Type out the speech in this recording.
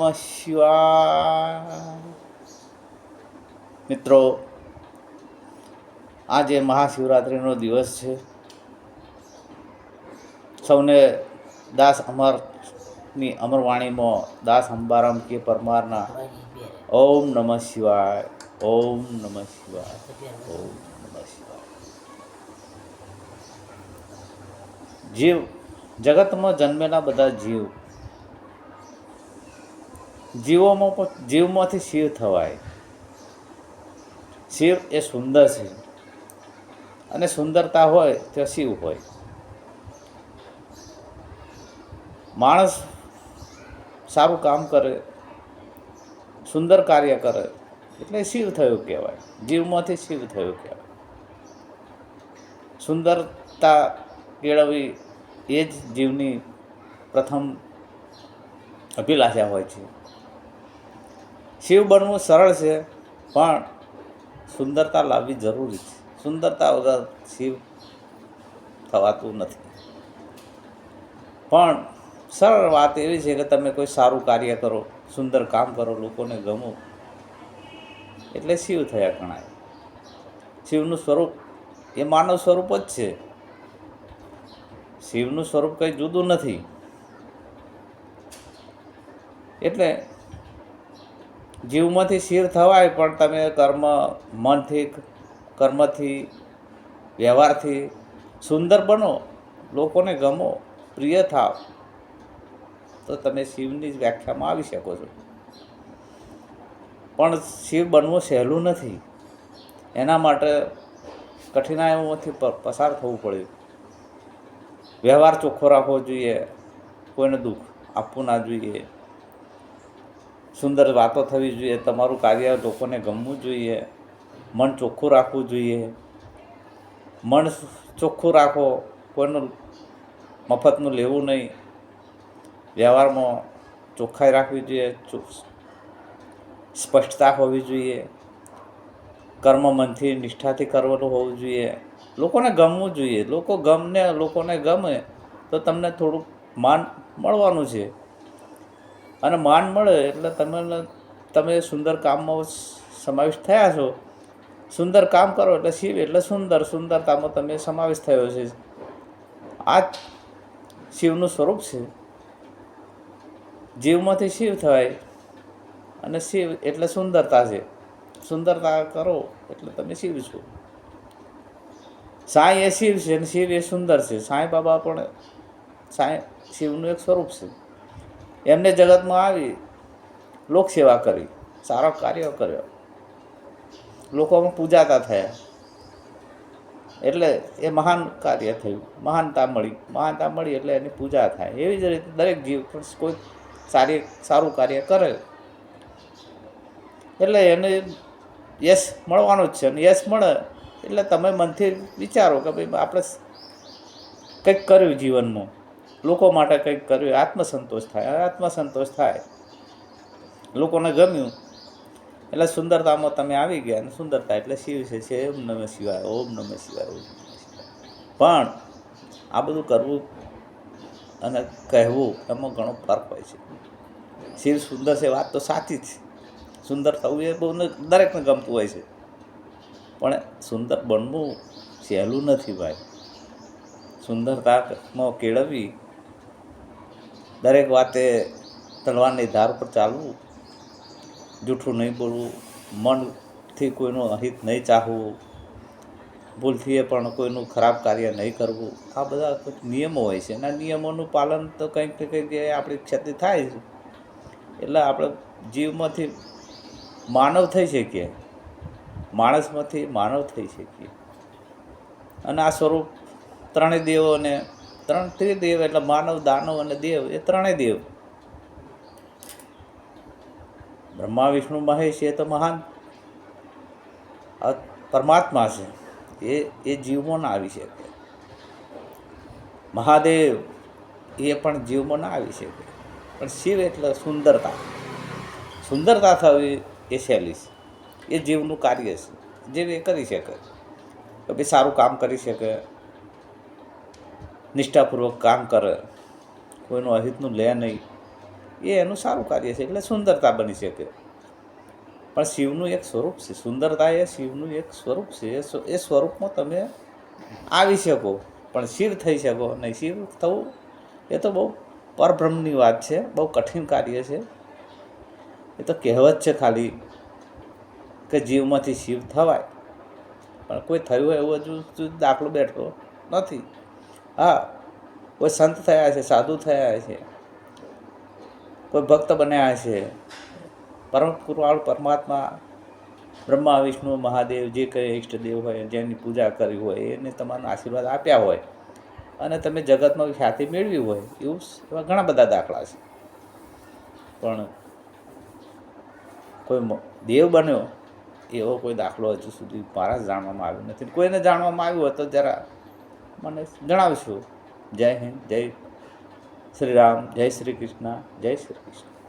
નમઃ મિત્રો, આજે મહાશિવરાત્રિનો દિવસ છે. સૌને દાસ અમરની અમરવાણીમાં દાસ અંબારામ કે પરમારના ઓમ નમઃ શિવાય ઓમ નમઃ શિવાય ઓમ નમઃ શિવાય જીવ, જગતમાં જન્મેલા બધા જીવ જીવોમાં પણ જીવમાંથી શિવ થવાય. શિવ એ સુંદર છે. અને સુંદરતા હોય તો શિવ હોય. માણસ સારું કામ કરે, સુંદર કાર્ય કરે, એટલે શિવ થયું કહેવાય. જીવમાંથી શિવ થયું કહેવાય. સુંદરતા કેળવવી એ જ જીવની પ્રથમ અભિલાષા હોય છે. શિવ બનવું સરળ છે, પણ સુંદરતા લાવવી જરૂરી છે. સુંદરતા વગર શિવ થવાતું નથી. પણ સરળ વાત એવી છે કે તમે કોઈ સારું કાર્ય કરો, સુંદર કામ કરો, લોકોને ગમો, એટલે શિવ થયા ગણાય. શિવનું સ્વરૂપ એ માનવ સ્વરૂપ જ છે. શિવનું સ્વરૂપ કંઈ જુદું નથી. એટલે જીવમાંથી શિર થવાય, પણ તમે કર્મ મનથી, કર્મથી, વ્યવહારથી સુંદર બનો, લોકોને ગમો, પ્રિય થાવ, તો તમે શિવની જ વ્યાખ્યામાં આવી શકો છો. પણ શિવ બનવું સહેલું નથી. એના માટે કઠિનાઈઓમાંથી પસાર થવું પડ્યું. વ્યવહાર ચોખ્ખો રાખવો જોઈએ. કોઈને દુઃખ આપવું ના જોઈએ. સુંદર વાતો થવી જોઈએ, તમારું કાર્ય લોકોને ગમવું જોઈએ, મન ચોખ્ખું રાખવું જોઈએ. મન ચોખ્ખું રાખો, કોઈનું મફતનું લેવું નહીં. વ્યવહારમાં ચોખ્ખાઈ રાખવી જોઈએ સ્પષ્ટતા હોવી જોઈએ. કર્મ મનથી નિષ્ઠાથી કરવાનું હોવું જોઈએ. લોકોને ગમવું જોઈએ. લોકો ગમને, લોકોને ગમે તો તમને થોડુંક માન મળવાનું છે. અને માન મળે એટલે તમે તમે સુંદર કામમાં સમાવિષ્ટ થયા છો. સુંદર કામ કરો એટલે શિવ, એટલે સુંદર. સુંદરતામાં તમે સમાવેશ થયો છે. આ શિવનું સ્વરૂપ છે. જીવમાંથી શિવ થાય અને શિવ એટલે સુંદરતા છે. સુંદરતા કરો એટલે તમે શિવ છો. સાંઈ એ શિવ છે અને શિવ એ સુંદર છે. સાંઈ બાબા પણ સાંઈ શિવનું એક સ્વરૂપ છે. એમને જગતમાં આવી, લોકસેવા કરી, સારો કાર્ય કર્યો. લોકોમાં પૂજાતા થયા. એટલે એ મહાન કાર્ય થયું. મહાનતા મળી. મહાનતા મળી એટલે એની પૂજા થાય. એવી જ રીતે દરેક જીવ કોઈ સારી, સારું કાર્ય કરે. એટલે એને યશ મળવાનું જ છે. અને યશ મળે એટલે તમે મનથી વિચારો કે ભાઈ આપણે કંઈક કર્યું જીવનમાં. લોકો માટે કંઈક કર્યું, આત્મસંતોષ થાય આત્મસંતોષ થાય. લોકોને ગમ્યું. એટલે સુંદરતામાં તમે આવી ગયા અને સુંદરતા એટલે શિવ છે છે ઓમ નમઃ શિવાય, ઓમ નમઃ શિવાય, ઓમ પણ આ બધું કરવું અને કહેવું એમાં ઘણો ફરક હોય છે. શિવ સુંદર છે, વાત તો સાચી જ સુંદર થવું એ બહુ દરેકને ગમતું હોય છે. પણ સુંદર બનવું સહેલું નથી ભાઈ. સુંદરતામાં કેળવવી દરેક વાતે તલવારની ધાર પર ચાલવું, જૂઠું નહીં બોલવું, મનથી કોઈનું અહિત નહીં ચાહવું, ભૂલથી પણ કોઈનું ખરાબ કાર્ય નહીં કરવું, આ બધા નિયમો હોય છે. એના નિયમોનું પાલન તો કંઈક ને કંઈક આપણી ક્ષતિ થાય છે. એટલે આપણે જીવમાંથી માનવ થઈ શકીએ. માણસમાંથી માનવ થઈ શકીએ. અને આ સ્વરૂપ ત્રણેય દેવોને ત્રણ ત્રિદેવ એટલે માનવ, દાનવ અને દેવ, એ ત્રણેય દેવ. બ્રહ્મા, વિષ્ણુ, મહેશ, એ તો મહાન. પરમાત્મા છે. એ એ જીવમાં ના આવી શકે. મહાદેવ, એ પણ જીવમાં ના આવી શકે. પણ શિવ એટલે સુંદરતા. સુંદરતા થવી એ શૈલી છે. એ જીવનું કાર્ય છે. જે એ કરી શકે. કે ભાઈ સારું કામ કરી શકે. નિષ્ઠાપૂર્વક કામ કરે. કોઈનું અહિતનું લે નહીં. એ એનું સારું કાર્ય છે, એટલે સુંદરતા બની શકે. પણ શિવનું એક સ્વરૂપ છે. સુંદરતા એ શિવનું એક સ્વરૂપ છે. એ સ્વરૂપમાં તમે આવી શકો, પણ શિવ થઈ શકો. નહીં શિવ થવું એ તો બહુ પરબ્રહ્મની વાત છે, બહુ કઠિન કાર્ય છે. એ તો કહેવત છે ખાલી કે જીવમાંથી શિવ થવાય. પણ કોઈ થયું એવો હજુ દાખલો બેઠો નથી. હા, કોઈ સંત થયા છે, સાધુ થયા છે, કોઈ ભક્ત બન્યા છે. પરમ કૃપાળ પરમાત્મા, બ્રહ્મા, વિષ્ણુ, મહાદેવ, જે કંઈ ઈષ્ટદેવ હોય, જેની પૂજા કરી હોય, એને તમારા આશીર્વાદ આપ્યા હોય. અને તમે જગતમાં ખ્યાતિ મેળવી હોય, એવું એવા ઘણા બધા દાખલા છે. પણ કોઈ દેવ બન્યો, એવો કોઈ દાખલો હજુ સુધી મારા જાણવામાં આવ્યો નથી. કોઈને જાણવામાં આવ્યું હોય તો જરા મને જણાવશો. જય હિન્દ જય શ્રી રામ જય શ્રી કૃષ્ણ જય શ્રી કૃષ્ણ.